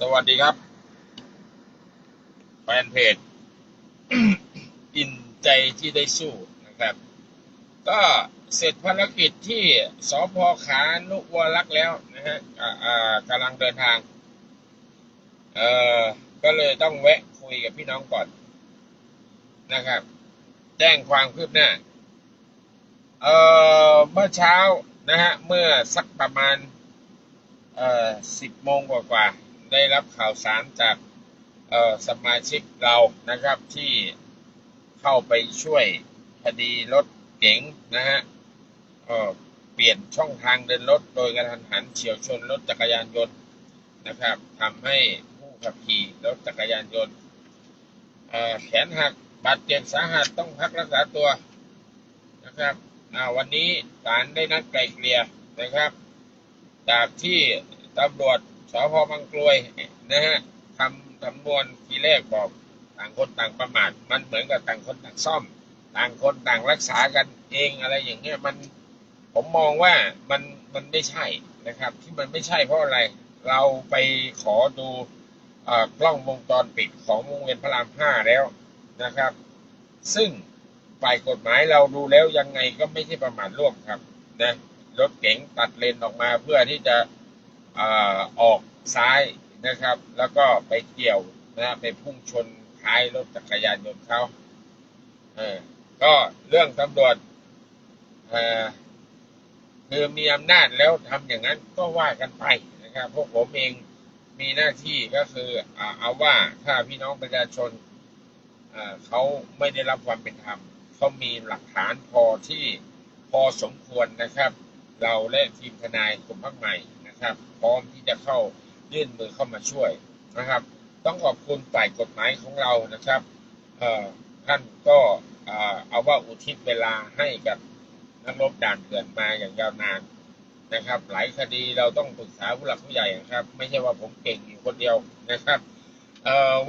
สวัสดีครับ แฟนเพจ อินใจที่ได้สู้นะครับ ก็เสร็จภารกิจที่สพขานุวรักษ์แล้วนะฮะกำลังเดินทางเออก็เลยต้องแวะคุยกับพี่น้องก่อนนะครับ แจ้งความคืบหน้าเออเมื่อเช้านะฮะเมื่อสักประมาณเออสิบโมงกว่า ได้รับข่าวสารจากสมาชิกเรานะครับที่เข้าไปช่วยคดีรถเก๋งนะฮะเอ่อเปลี่ยนช่องทางเดินรถโดยกระทันหันเฉียวชนรถจักรยานยนต์นะครับทำให้ผู้ขับขี่รถจักรยานยนต์แขนหักบาดเจ็บสาหัสต้องพักรักษาตัวนะครับวันนี้ศาลได้นัดไกลเกลี่ยนะครับจากที่ตำรวจ สพบางกลวยนะฮะทำสำนวนทีแรกบอกต่างคนต่างประมาทมันเหมือนกับต่างคนต่างซ่อม ต่างคนต่างรักษากันเองอะไรอย่างเงี้ยมันผมมองว่ามันมันไม่ใช่นะครับ ที่มันไม่ใช่เพราะอะไร เราไปขอดูอ่อกล้องวงจรปิดของวงเวียนพระรามห้าแล้วนะครับ ซึ่งฝ่ายกฎหมายเราดูแล้วยังไงก็ไม่ใช่ประมาทร่วมครับนะรถเก๋งตัดเลนออกมาเพื่อที่จะ ออกซ้ายนะครับ แล้วก็ไปเกี่ยวนะไปพุ่งชนท้ายรถจักรยานยนต์เขาเออก็เรื่องตำรวจเออคือมีอำนาจแล้วทำอย่างนั้นก็ว่ากันไปนะครับพวกผมเองมีหน้าที่ก็คืออ่าเอาว่าถ้าพี่น้องประชาชนเอ่อเขาไม่ได้รับความเป็นธรรมเขามีหลักฐานพอที่พอสมควรนะครับ เราและทีมทนายกลุ่มพักใหม่ นะครับ พร้อมที่จะเข้ายื่นมือเข้ามาช่วยนะครับ ต้องขอบคุณฝ่ายกฎหมายของเรานะครับท่านก็เอาว่าอุทิศเวลาให้กับนักรบด่านเถื่อนมาอย่างยาวนานนะครับ หลายคดีเราต้องปรึกษาผู้หลักผู้ใหญ่ครับ ไม่ใช่ว่าผมเก่งอยู่คนเดียวนะครับ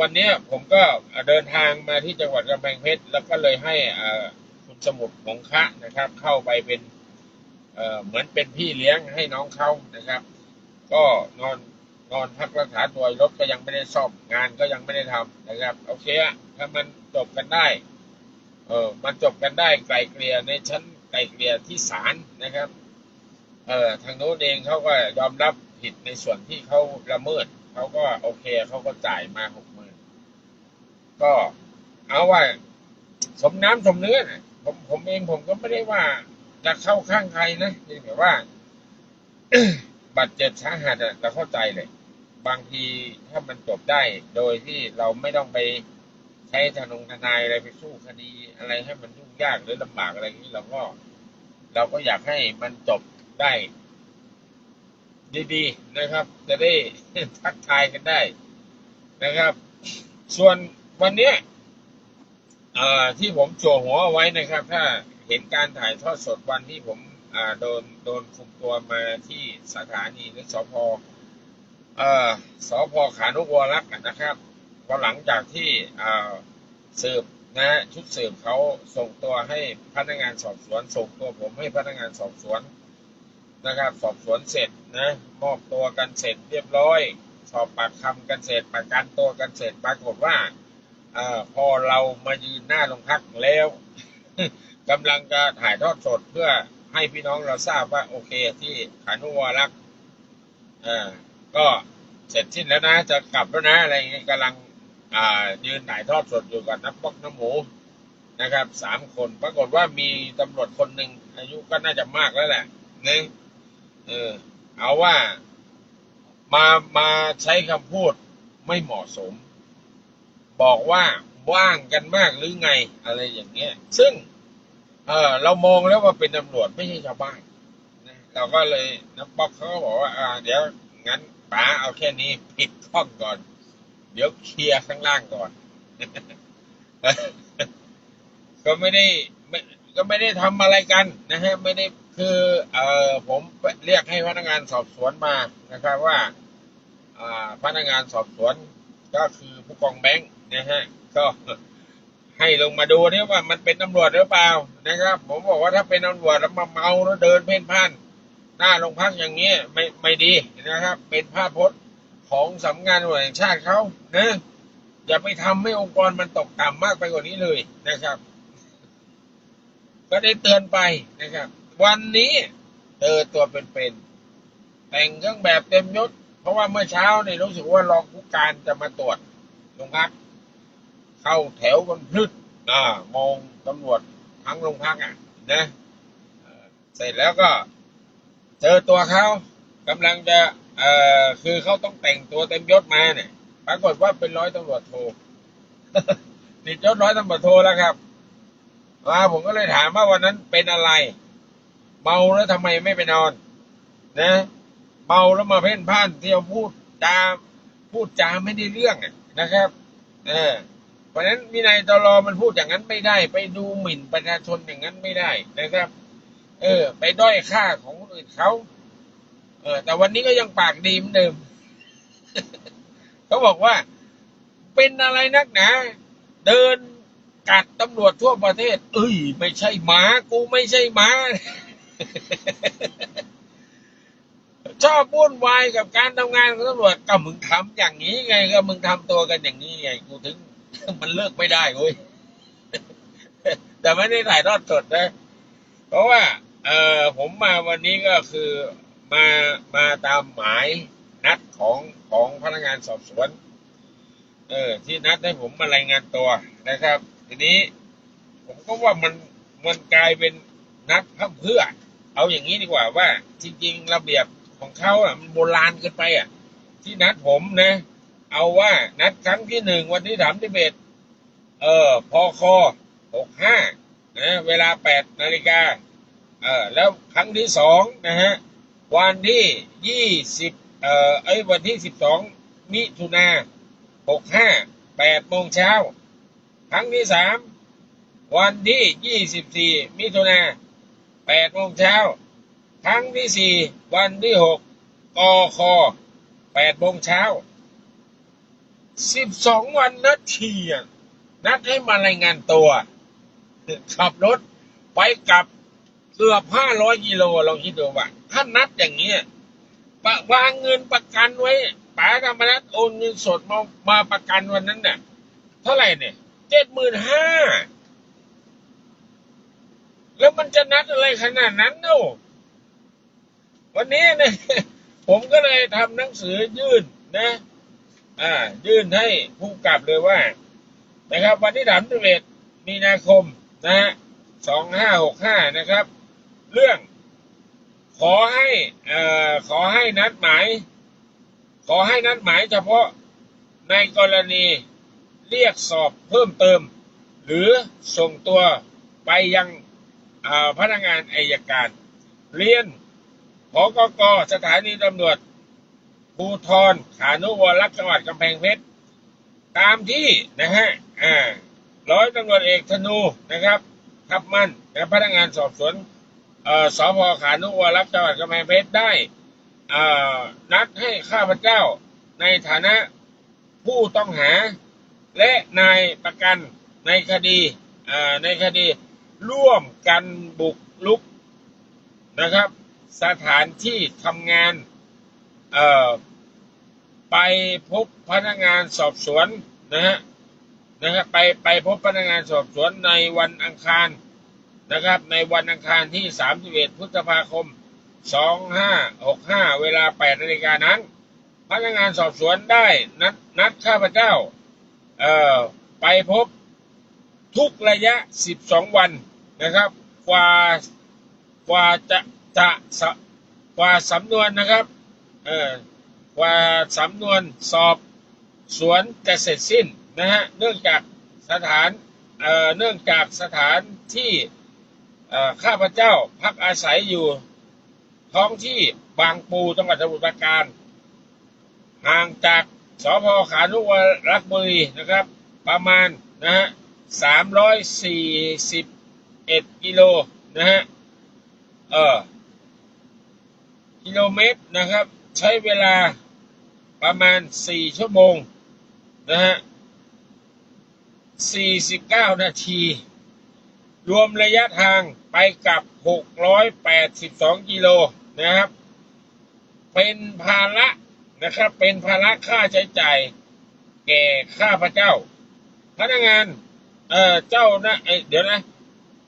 วันนี้ผมก็เดินทางมาที่จังหวัดกำแพงเพชรแล้วก็เลยให้คุณสมุทรมงคะนะครับ เข้าไปเป็นเหมือนเป็นพี่เลี้ยงให้น้องเขานะครับ ก็นอนนอนพักรักษาตัวรถก็ยังไม่ได้ซ่อมงานก็ยังไม่ได้ทำนะครับโอเคอะถ้ามันจบกันได้ เออมันจบกันได้ไกลเกลี่ยในชั้นไกลเกลี่ยที่ศาลนะครับ เออทางโน้นเองเขาก็ยอมรับผิดในส่วนที่เขาละเมิดเขาก็โอเคเขาก็จ่ายมาหกหมื่นก็เอาว่าสมน้ำสมเนื้อนะผมผมเองผมก็ไม่ได้ว่าจะเข้าข้างใครนะเพียงแต่ว่า บาดเจ็บสาหัสอะเราเข้าใจเลย บางทีถ้ามันจบได้ โดยที่เราไม่ต้องไปใช้ทนงทนายอะไรไปสู้คดีอะไรให้มันยุ่งยากหรือลำบากอะไรอย่างนี้เราก็ เราก็อยากให้มันจบได้ ดีๆนะครับ จะได้ทักทายกันได้นะครับ ส่วนวันนี้ที่ผมโจหัวไว้นะครับ ถ้าเห็นการถ่ายทอดสดวันที่ผม โดนโดนคุมตัวมาที่สถานีหรือสพเอ่อสพขานุวรักษ์นะครับพอหลังจากที่สืบนะฮะชุดสืบเขาส่งตัวให้พนักงานสอบสวน ส่งตัวผมให้พนักงานสอบสวนนะครับ สอบสวนเสร็จนะมอบตัวกันเสร็จเรียบร้อย สอบปากคำกันเสร็จประกันตัวกันเสร็จปรากฏว่าอาพอเรามายืนหน้าโรงพักแล้วกำลังจะถ่ายทอดสดเพื่อ ให้พี่น้องเราทราบว่าโอเคที่ขานุวรักษ์อ่าก็เสร็จสิ้นแล้วนะจะกลับแล้วนะอะไรเงี้ยกำลังอ่ายืนถ่ายทอดสดอยู่กับน้ำปอกน้ำหมูนะครับสามคนปรากฏว่ามีตำรวจคนหนึ่งอายุก็น่าจะมากแล้วแหละนะเออเอาว่ามามาใช้คำพูดไม่เหมาะสม บอกว่าว่างกันมากหรือไงอะไรอย่างเงี้ย ซึ่ง เออเรามองแล้วว่าเป็นตำรวจไม่ใช่ชาวบ้านนะเราก็เลยน้ำป๊อกเขาก็บอกว่าอ่า เดี๋ยวงั้นป๋าเอาแค่นี้ปิดห้องก่อน เดี๋ยวเคลียร์ข้างล่างก่อน ก็ไม่ได้ไม่ก็ไม่ได้ทำอะไรกันนะฮะไม่ได้คือเอ่อผมเรียกให้พนักงานสอบสวนมานะครับว่าอ่าพนักงานสอบสวนก็คือผู้กองแบงค์นะฮะก็ ให้ลงมาดูนี่ยว่ามันเป็นตำรวจหรือเปล่านะครับ ผมบอกว่าถ้าเป็นตำรวจแล้วมาเมาแล้วเดินเพ่นพ่าน หน้าโรงพักอย่างเงี้ยไม่ไม่ดีนะครับ เป็นภาพพจน์ของสำนักงานตำรวจแห่งชาติเขานะอย่าไปทำให้องค์กรมันตกต่ำมากไปกว่านี้เลยนะครับ ก็ได้เตือนไปนะครับ วันนี้เจอตัวเป็นๆแต่งเครื่องแบบเต็มยศเพราะว่าเมื่อเช้าเนี่ยรู้สึกว่ารองผู้การจะมาตรวจโรงพัก เข้าแถวกันพลึดอ่ามองตำรวจทั้งโรงพักอะนะเอ่อเสร็จแล้วก็เจอตัวเขากำลังจะเอ่อคือเขาต้องแต่งตัวเต็มยศมาเนี่ยปรากฏว่าเป็นร้อยตำรวจโทนี่ยศร้อยตำรวจโทแล้วครับมาผมก็เลยถามว่าวันนั้นเป็นอะไร เมาแล้วทำไมไม่ไปนอน นะเมาแล้วมาเพ่นพ่านเที่ยวพูดจาพูดจาไม่ได้เรื่องนะครับ เออ เพราะฉะนั้นวินัยตลอมันพูดอย่างนั้นไม่ได้ ไปดูหมิ่นประชาชนอย่างนั้นไม่ได้นะครับ เออ ไปด้อยค่าของคนอื่นเขาเออ แต่วันนี้ก็ยังปากดีเหมือนเดิมเขาบอกว่า เป็นอะไรนักหนาเดินกัดตำรวจทั่วประเทศ เอ้ย ไม่ใช่หมากูไม่ใช่หมาชอบวุ่นวายกับการทำงานของตำรวจก็มึงทำอย่างนี้ไง ก็มึงทำตัวกันอย่างนี้ไงกูถึง มันเลิกไม่ได้เว้ยแต่ไม่ได้ถ่ายทอดสดนะ เพราะว่า เออผมมาวันนี้ก็คือมามาตามหมายนัดของของพนักงานสอบสวน เออ ที่นัดให้ผมมารายงานตัวนะครับ ทีนี้ ผมก็ว่ามันมันกลายเป็นนัดเพื่อ เอาอย่างนี้ดีกว่าว่า จริง ๆ ระเบียบของเขาอะมันโบราณเกินไปอะ ที่นัดผมนะ เอาว่านัดครั้งที่หนึ่งวันที่สามสิบเอ็ดเออพอคอหกห้านะเวลาแปดนาฬิกาเออแล้วครั้งที่สองนะฮะวันที่ยี่สิบเออไอ้วันที่สิบสองมิถุนาหกห้าแปดโมงเช้า ครั้งที่สามวันที่ยี่สิบสี่มิถุนาแปดโมงเช้า ครั้งที่สี่วันที่หกกคแปดโมงเช้า สิบสองวันนัดทีนัดให้มารายงานตัว ขับรถไปกลับเกือบห้าร้อยกิโลลองคิดดูว่า ถ้านัดอย่างเงี้ยปะวางเงินประกันไว้ป๋ากรรมนัดโอนเงินสดมามาประกันวันนั้นเนี่ยเท่าไหร่เนี่ยเจ็ดหมื่นห้าแล้วมันจะนัดอะไรขนาดนั้นเนาะวันนี้เนี่ยผมก็เลยทำหนังสือยื่นนะ ยื่นให้ผู้กับเลยว่า นะครับ วันที่สามสิบเอ็ดมีนาคมนะฮะสองห้าหกห้านะครับ เรื่อง ขอให้เอ่อขอให้นัดหมาย ขอให้นัดหมายเฉพาะในกรณีเรียกสอบเพิ่มเติม หรือส่งตัวไปยังอ่อพนักงานอายการ เรียนพกกสถานีตำรวจ ภูธรขานุวรักษ์จังหวัดกำแพงเพชรตามที่นะฮะอ่าร้อยตำรวจเอกธนูนะครับทับมั่นนะพนักงานสอบสวนอ่อสพขานุวรักษ์จังหวัดกำแพงเพชรได้อ่อนัดให้ข้าพเจ้าในฐานะผู้ต้องหา และนายประกันในคดีอ่อในคดีร่วมกันบุกลุกนะครับ สถานที่ทำงาน ไปพบพนักงานสอบสวนนะฮะนะครับไปไปพบพนักงานสอบสวนในวันอังคารนะครับ ในวันอังคารที่ 31 พฤษภาคม 2565 เวลา 8นาฬิกานั้น พนักงานสอบสวนได้นัดนัดข้าพเจ้าเอ่อไปพบทุกระยะ 12 วันนะครับ กว่ากว่าจะจะสะกว่าสำนวนนะครับ เออกว่าสำนวนสอบสวนจะเสร็จสิ้นนะฮะเนื่องจากสถานเอ่อเนื่องจากสถานที่เออข้าพเจ้าพักอาศัยอยู่ท้องที่บางปูจังหวัดสมุทรปราการห่างจากสพขานุวรักบุรีนะครับ ประมาณนะฮะสามร้อยสี่สิบเอ็ดกิโลนะฮะเออกิโลเมตรนะครับ ใช้เวลาประมาณสี่ชั่วโมงนะฮะสี่สิบเก้านาที รวมระยะทางไปกับหกร้อยแปดสิบสองกิโลนะครับ เป็นภาระนะครับ เป็นภาระค่าใช้จ่ายแก่ข้าพเจ้า พนักงานเอ่อเจ้านะเอ้ยเดี๋ยวนะ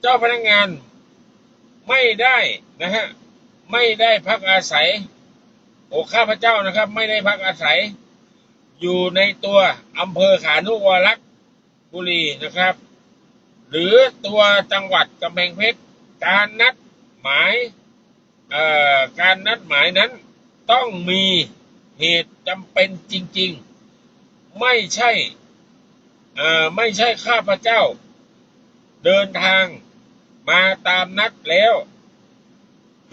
เจ้าพนักงานไม่ได้นะฮะ ไม่ได้พักอาศัย โอข้าพเจ้านะครับ ไม่ได้พักอาศัย อยู่ในตัวอำเภอขานุวรักษ์บุรีนะครับ หรือตัวจังหวัดกำแพงเพชรการนัดหมายเอ่อการนัดหมายนั้นต้องมีเหตุจำเป็นจริง ๆ ไม่ใช่อ่อไม่ใช่ข้าพเจ้า เดินทางมาตามนัดแล้ว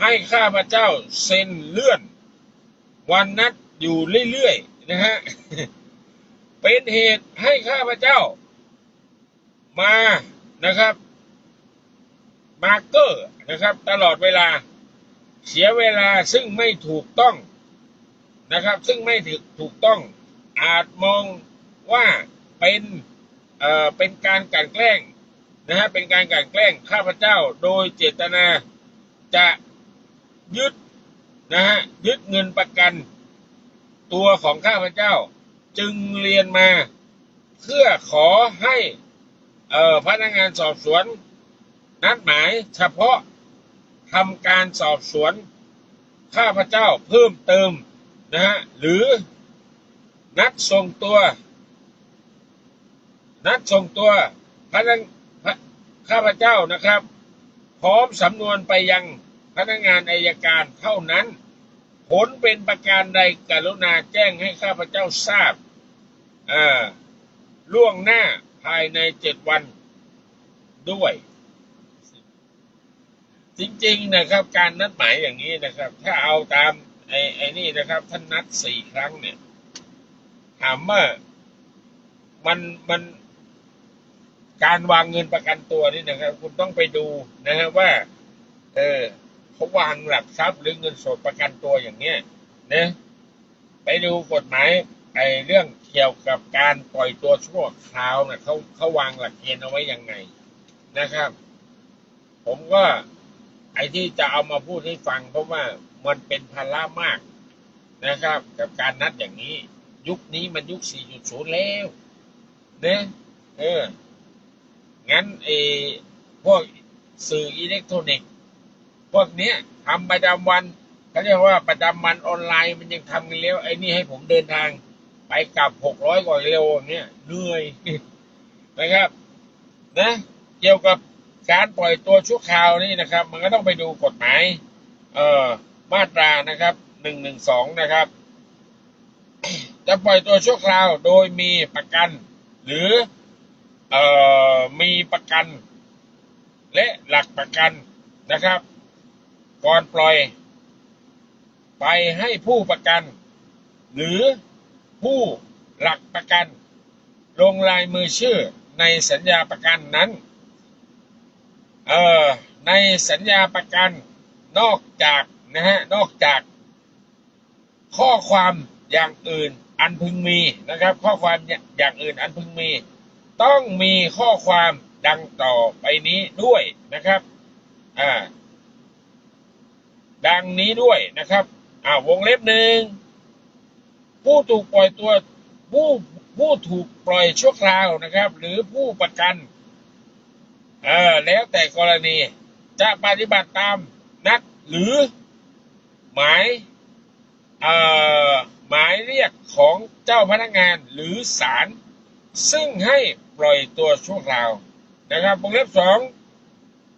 ให้ข้าพเจ้าเซ็นเลื่อน วันนัดอยู่เรื่อยๆนะฮะ เป็นเหตุให้ข้าพเจ้า มานะครับ มาเกอร์นะครับ ตลอดเวลา เสียเวลาซึ่งไม่ถูกต้องนะครับ ซึ่งไม่ถูกถูกต้อง อาจมองว่าเป็นเอ่อเป็นการกลั่นแกล้งนะฮะเป็นการกลั่นแกล้งข้าพเจ้าโดยเจตนาจะยึด นะฮะยึดเงินประกัน ตัวของข้าพเจ้า จึงเรียนมา เพื่อขอให้เออพนักงานสอบสวน นัดหมายเฉพาะทำการสอบสวน ข้าพเจ้าเพิ่มเติมนะฮะหรือนัดส่งตัว นัดส่งตัวพนักข้าพเจ้านะครับ พร้อมสำนวนไปยังพนักงานอายการเท่านั้น ผลเป็นประการใดกรุณาแจ้งให้ข้าพเจ้าทราบล่วงหน้าภายในเจ็ดวันด้วย จริงๆนะครับ การนัดหมายอย่างนี้นะครับ ถ้าเอาตามไอ้ไอ้นี่นะครับท่านนัดสี่ครั้งเนี่ย ถามว่ามันมันการวางเงินประกันตัวนี่นะครับ คุณต้องไปดูนะฮะว่า เออ เขาวางหลักทรัพย์หรือเงินสดประกันตัวอย่างเนี้ยนะไปดูกฎหมายไอ้เรื่องเกี่ยวกับการปล่อยตัวชั่วคราวนะเขาเขาวางหลักเกณฑ์เอาไว้ยังไงนะครับ ผมก็ไอ้ที่จะเอามาพูดให้ฟัง เพราะว่ามันเป็นภาระมากนะครับ กับการนัดอย่างนี้ ยุคนี้มันยุค 4.0 แล้วนะเอองั้นเออพวกสื่ออิเล็กทรอนิกส์ พวกเนี้ยทำประจำวันเขาเรียกว่าประจำวันออนไลน์มันยังทำกันแล้วไอ้นี่ให้ผมเดินทาง ไปกลับ600กว่ากิโลอย่างเงี้ยเหนื่อยนะครับ นะ เกี่ยวกับการปล่อยตัวชั่วคราวนี่นะครับ มันก็ต้องไปดูกฎหมายเอ่อมาตรานะครับหนึ่งหนึ่งสองนะครับ จะปล่อยตัวชั่วคราวโดยมีประกัน หรือเอ่อมีประกัน และหลักประกันนะครับ ก่อนปล่อย ไปให้ผู้ประกัน หรือผู้หลักประกัน ลงลายมือชื่อในสัญญาประกันนั้น เอ่อ ในสัญญาประกันนอกจากนะฮะ นอกจาก ข้อความอย่างอื่นอันพึงมีนะครับ ข้อความอย่างอื่นอันพึงมี ต้องมีข้อความดังต่อไปนี้ด้วยนะครับ อ่า ดังนี้ด้วยนะครับอ่าวงเล็บหนึ่งผู้ถูกปล่อยตัวผู้ผู้ถูกปล่อยชั่วคราวนะครับ หรือผู้ประกันเออแล้วแต่กรณีจะปฏิบัติตามนัดหรือหมายเอ่อหมายเรียกของเจ้าพนักงานหรือศาลซึ่งให้ปล่อยตัวชั่วคราวนะครับวงเล็บสอง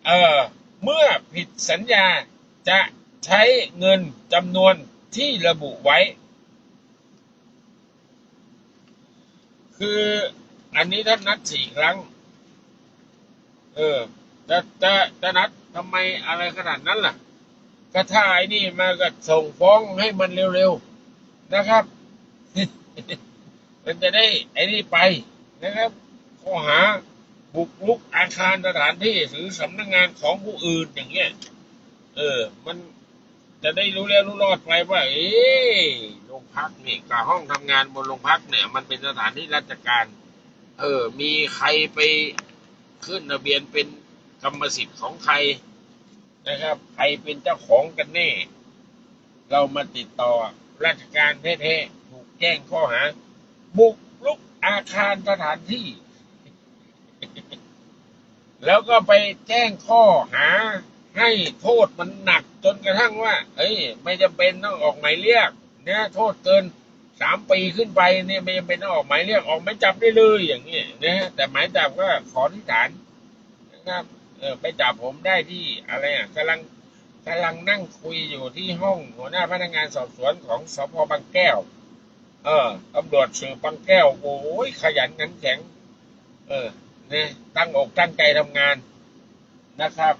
เอ่อเมื่อผิดสัญญาจะ ใช้เงินจำนวนที่ระบุไว้ คืออันนี้ท่านนัดสี่ครั้ง เออจะจะจะนัดทำไมอะไรขนาดนั้นล่ะก็ถ้าไอ้นี่มาก็ส่งฟ้องให้มันเร็วๆนะครับ มันจะได้ไอ้นี่ไปนะครับข้อหาบุกรุกอาคารสถานที่หรือสำนักงานของผู้อื่นอย่างเงี้ย เออ มัน จะได้รู้แล้วรู้รอดไปว่า เอ๊โรงพักนี่กับห้องทำงานบนโรงพักเนี่ย มันเป็นสถานที่ราชการ เออ มีใครไปขึ้นทะเบียนเป็นกรรมสิทธิ์ของใครนะครับ ใครเป็นเจ้าของกันแน่ เรามาติดต่อราชการแท้ๆถูกแจ้งข้อหา บุกรุกอาคารสถานที่ แล้วก็ไปแจ้งข้อหา ให้โทษมันหนักจนกระทั่งว่า เอ้ย ไม่จำเป็นต้องออกหมายเรียกนะโทษเกินสามปีขึ้นไปเนี่ยไม่จำเป็นต้องออกหมายเรียกออกหมายจับได้เลยอย่างเงี้นะแต่หมายจับก็ขอที่ฐานนะครับเออไปจับผมได้ที่อะไรอะกำลังกำลังนั่งคุยอยู่ที่ห้องหัวหน้าพนักงานสอบสวนของสพบางแก้ว เออตำรวจสืบบางแก้ว โอ้ยขยันขันแข็ง เออเนี่ยตั้งอกตั้งใจทำงานนะครับ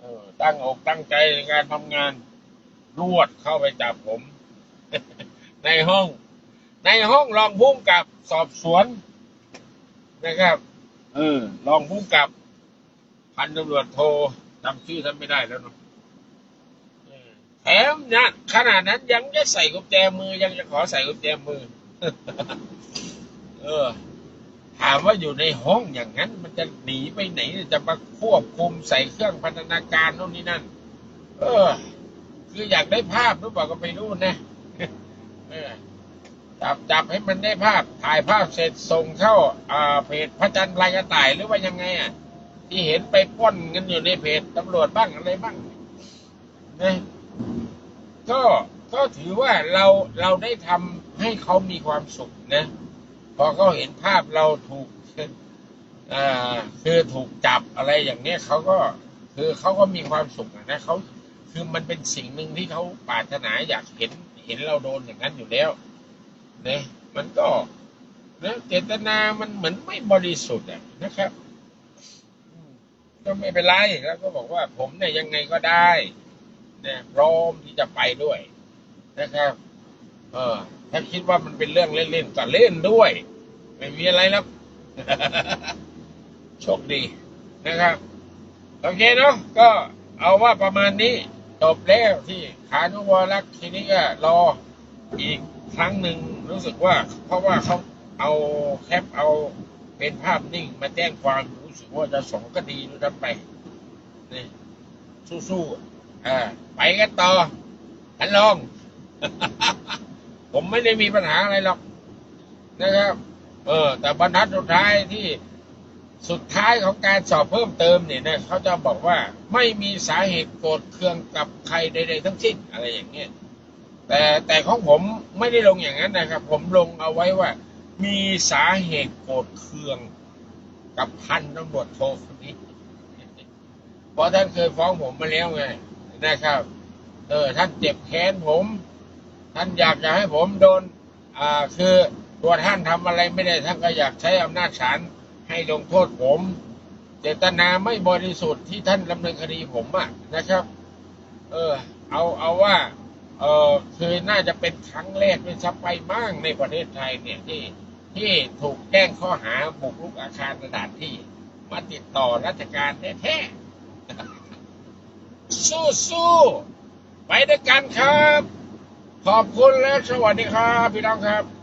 เออ ตั้งอกตั้งใจในการทำงาน รวดเข้าไปจับผม ในห้อง ในห้องรองผู้กำกับสอบสวน นะครับ เออรองผู้กำกับ พันตำรวจโทจำชื่อท่านไม่ได้แล้วเนาะเออแถมนะขนาดนั้นยังจะใส่กุญแจมือยังจะขอใส่กุญแจมือ เออ ถามว่าอยู่ในห้องอย่างนั้น มันจะหนีไปไหนจะมาควบคุมใส่เครื่องพัฒนาการโน่นนี่นั่น เออ คืออยากได้ภาพหรือเปล่าก็ไม่รู้นะเออจับจับให้มันได้ภาพถ่ายภาพเสร็จส่งเข้าอ่าเพจพระจันทร์ลายกระต่ายหรือว่ายังไงอะที่เห็นไปป้นกันอยู่ในเพจตำรวจบ้างอะไรบ้างนะก็ก็ถือว่าเราเราได้ทำให้เขามีความสุขนะ อเขาเห็นภาพเราถูกคือถูกจับอะไรอย่างนี้เขาก็คือเขาก็มีความสุขนะเขาคือมันเป็นสิ่งหนึ่งที่เขาปรารถนาอยากเห็นเห็นเราโดนอย่างนั้นอยู่แล้วนะมันก็นะเจตนามันเหมือนไม่บริสุทธิ์นะครับก็ไม่เป็นไรแล้วก็บอกว่าผมเนี่ยยังไงก็ได้นะพร้อมที่จะไปด้วยนะครับ เออถ้าคิดว่ามันเป็นเรื่องเล่นๆก็เล่นด้วย ไม่มีอะไรแล้วโชคดีนะครับ โอเคเนาะก็เอาว่าประมาณนี้จบแล้วที่ขานุวรักษ์ทีนี้ก็รออีกครั้งหนึ่งรู้สึกว่า เพราะว่าเขาเอาแคปเอาเป็นภาพนิ่งมาแจ้งความรู้สึกว่าจะสองคดีด้วยกันไปนี่สู้ๆอ่าไปกันต่อท่านรอง ผมไม่ได้มีปัญหาอะไรหรอกนะครับ เออ แต่บรรทัดสุดท้ายที่สุดท้ายของการสอบเพิ่มเติมเนี่ยนะเขาจะบอกว่าไม่มีสาเหตุโกรธเคืองกับใครใดๆทั้งสิ้นอะไรอย่างเงี้ยแต่แต่ของผมไม่ได้ลงอย่างนั้นนะครับ ผมลงเอาไว้ว่า มีสาเหตุโกรธเคืองกับพันตำรวจโทคนนี้เพราะท่านเคยฟ้องผมมาแล้วไงนะครับ เออ ท่านเจ็บแค้นผม ท่านอยากจะให้ผมโดน อ่าคือ ตัวท่านทำอะไรไม่ได้ท่านก็อยากใช้อำนาจศาลให้ลงโทษผม เจตนาไม่บริสุทธิ์ที่ท่านดำเนินคดีผมอะนะครับ เออ เอาเอาว่า เออคือน่าจะเป็นครั้งแรกเป็นซับไปมั่งในประเทศไทยเนี่ยที่ที่ถูกแจ้งข้อหาบุกรุกอาคารสถานที่ มาติดต่อราชการแท้ๆสู้ๆไปด้วยกันครับ ขอบคุณและสวัสดีครับ พี่น้องครับ